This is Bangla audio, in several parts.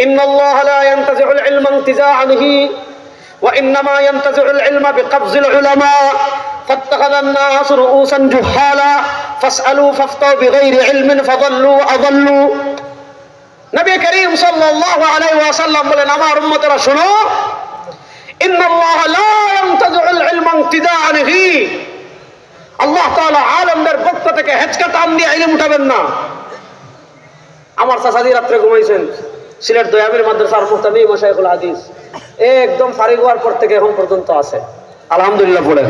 إن الله لا ينتزع العلم انتزاعه وإنما ينتزع العلم بقبض العلماء فاتخذ الناس رؤوسا جهالا فاسألوا فافتوا بغير علم فضلوا وأضلوا নবী করিম সাল্লাল্লাহু আলাইহি ওয়াসাল্লাম বলেন আমার উম্মতেরা শোনো ইন্নাল্লাহ লা ইয়ানতাজুল ইলমা ইনতিদাআনিহি আল্লাহ তাআলা আলেমদের পক্ষ থেকে হেঁচকা টান দিয়ে ইলম উঠাবেন না আমার চাচাজি রাত্রে ঘুমাইছেন সিলেট দয়াবির মাদ্রাসার মুহতামি মশাইখুল হাদিস। একদম ফারিগ হওয়ার পর থেকে এখন পর্যন্ত আছে। আলহামদুলিল্লাহ বলেন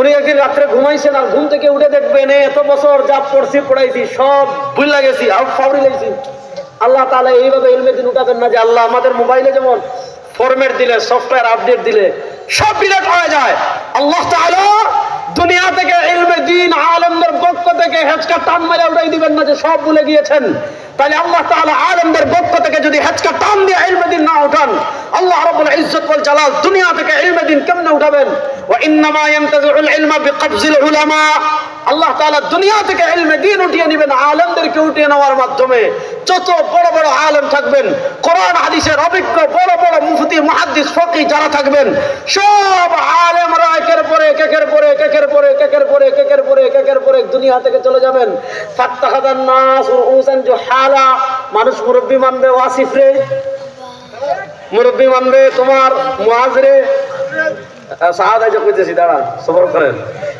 উনি একদিন রাত্রে ঘুমাইছেন আর ঘুম থেকে উঠে দেখবেন এত বছর যা পড়ছি, পড়াইছি, সব ভুল লাগেছি আর ফাউরি লাগছি আল্লাহ তাহলে এইভাবে ইলমে দিন উঠাবেন না যে আল্লাহ আমাদের মোবাইলে যেমন ফরম্যাট দিলে, সফটওয়্যার আপডেট দিলে, সব ডিলেট হয়ে যায়। আল্লাহ তাআলা দুনিয়া থেকে ইলমে দিন আলমদের পক্ষ থেকে হেঁচকা টান মেরে উঠাই দিবেন না যে সব ভুলে গিয়েছেন। তাহলে আল্লাহ তাআলা আলমদের পক্ষ থেকে যদি হেঁচকা টান দিয়ে ইলমে দিন না উঠান, আল্লাহ রাব্বুল ইজ্জত ওয়াল জালাল দুনিয়া থেকে ইলমে দিন কেমনে উঠাবেন? ওয়া ইন্নামা ইলমা বিকবজিল উলামা। আল্লাহ তাআলা দুনিয়া থেকে ইলমে দিন উঠিয়ে নেবেন, আলেমদেরকে উঠিয়ে নেওয়ার মাধ্যমে। যত বড় বড় আলেম থাকবেন, কোরআন, হাদিসের অভিজ্ঞ বড় বড় মুফতি, মুহাদ্দিস ফকি যারা থাকবেন, সব আলেমরা একের পরে একের পরে একের পরে একের পরে একের একের পরে দুনিয়া থেকে চলে যাবেন। মানুষ মুরব্বি মানবে, ওয়াসিফ রে। মুরব্বি মানবে, তোমার করেন।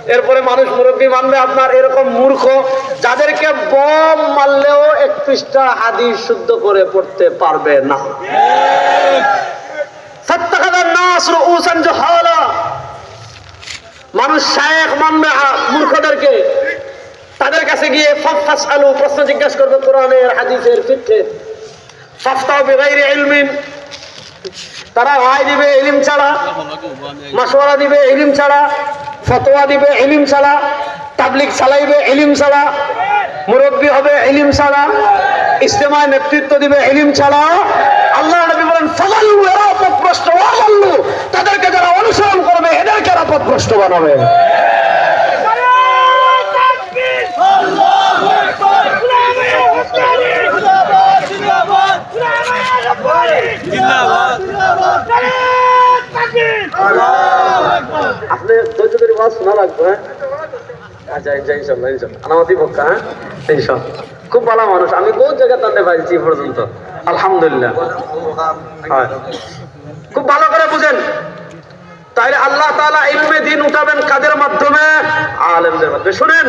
এরপরে মানুষ মুরব্বী মানবে, আপনার এরকম মূর্খ, যাদেরকে বম মারলেও এক পৃষ্ঠা হাদিস শুদ্ধ করে পড়তে পারবে না। জুহালা। মানুষ শায়েখ মানবে মূর্খদেরকে তাদের কাছে গিয়ে ফাফাস আলু প্রশ্ন জিজ্ঞাসা করবে কোরআনের, হাদিসের ফিকের ফাফতাও বিগাইরি ইলমিন। তারা রায় দিবে ইলিম ছাড়া মাসোয়ারা দিবে ইলিম ছাড়া, ফতোয়া দিবে ইলিম ছাড়া তাবলিক চালাইবে ইলিম ছাড়া, মুরব্বী হবে ইলিম ছাড়া ইস্তেমায় নেতৃত্ব দিবে ইলিম ছাড়া আল্লাহ নবী বলেন ফালাল্লু এরা পথভ্রষ্ট ওয়াল্লু তাদেরকে যারা অনুসরণ করবে এদেরকে এরা পথভ্রষ্ট বানাবে। আপনি ধৈর্য ধরে ওয়াজ শোনা লাগবে হ্যাঁ? আচ্ছা হ্যাঁ? খুব ভালো মানুষ। আমি বহুত জায়গায় তাতে পর্যন্ত। আলহামদুলিল্লাহ। খুব ভালো করে বুঝেন। তাইলে আল্লাহ তাআলা ইলমে দিন উঠাবেন কাদের মাধ্যমে? আলেমদের মাধ্যমে। শুনেন,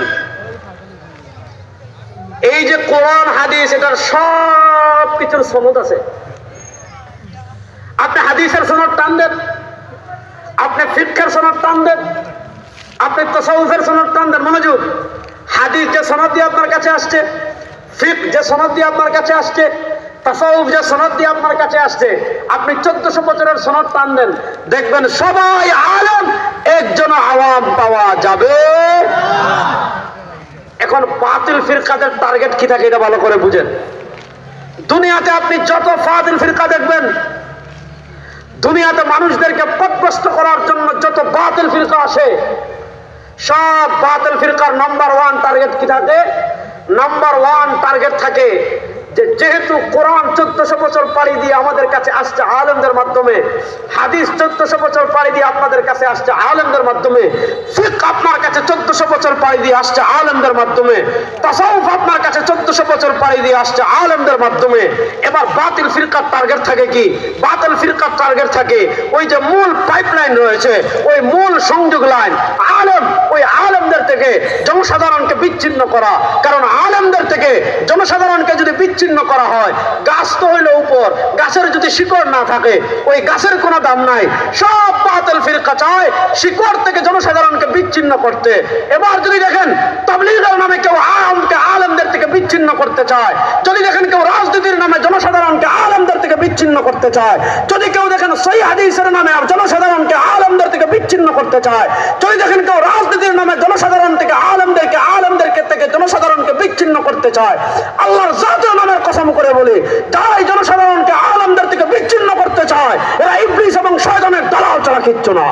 এই যে কোরআন, হাদিস, এটার সব কিছুর সনদ আছে। আপনি হাদিসের সনদ টান দেন, আপনি ফিক্ষের সনদ টান দেন, আপনি তসাউফের সনদ টান দেন। মনোযোগ, হাদিস যে সনদ দিয়ে আপনার কাছে আসছে ফিক যে সনদ দিয়ে আপনার কাছে আসছে তাসাউফ যে সনদ দিয়ে আপনার কাছে আসছে, আপনি চোদ্দশো বছরের সনদ টান দেন। দেখবেন সবাই আলম একজন আওয়াম পাওয়া যাবে। এখন বাতিল ফিরকাদের টার্গেট কি থাকে এটা ভালো করে বুঝেন। দুনিয়াতে আপনি যত ফাদিল ফিরকা দেখবেন, দুনিয়াতে মানুষদেরকে পথভ্রষ্ট করার জন্য যত বাতিল ফিরকা আসে, সব বাতিল ফিরকার নাম্বার ওয়ান টার্গেট কি থাকে? নাম্বার ওয়ান টার্গেট থাকে যে যেহেতু কোরআন চোদ্দশো বছর পাড়ি দিয়ে আমাদের কাছে আসছে আলেমদের মাধ্যমে, হাদিস চোদ্দশো বছর পাড়ি দিয়ে আপনাদের কাছে আসছে আলেমদের মাধ্যমে ফিক আপনার কাছে চোদ্দশো বছর পাড়ি দিয়ে আসছে আলেমদের মাধ্যমে, তাসাউফ আপনার কাছে চোদ্দশো বছর পাড়ি দিয়ে আসছে আলেমদের মাধ্যমে, এবার বাতিল ফিরকার টার্গেট থাকে কি? বাতিল ফিরকার টার্গেট থাকে। ওই যে মূল পাইপলাইন রয়েছে, ওই মূল সংযোগ লাইন আলেম থেকে জনসাধারণকে বিচ্ছিন্ন করা। কারণ আলেমদের থেকে জনসাধারণকে যদি বিচ্ছিন্ন করা হয়, গাছ তো হইল উপর, গাছের যদি শিকড় না থাকে, ওই গাছের কোনো দাম নাই। সব বাতিল ফিরকা চায় শিকড় থেকে জনসাধারণকে বিচ্ছিন্ন করতে। এবার যদি দেখেন তাবলিগের নামে কেউ আলমকে আলেমদের থেকে বিচ্ছিন্ন করতে চায়, যদি দেখেন কেউ রাজনীতির নামে জনসাধারণকে আলেমদের থেকে বিচ্ছিন্ন করতে চায়, যদি কেউ দেখেন সই হাদিসের নামে থেকে বিচ্ছিন্ন করতে চায়। যদি দেখেন কেউ রাজনীতির নামে জনসাধারণ থেকে আলমদেরকে আলমদেরকে থেকে জনসাধারণকে বিচ্ছিন্ন করতে চায়, আল্লাহর জাতীয় নামের কসম করে বলি, যারাই জনসাধারণকে আলমদের থেকে বিচ্ছিন্ন করতে চায়, এরা ইবলিস এবং শয়তানের দালাল ছাড়া কিচ্ছু না।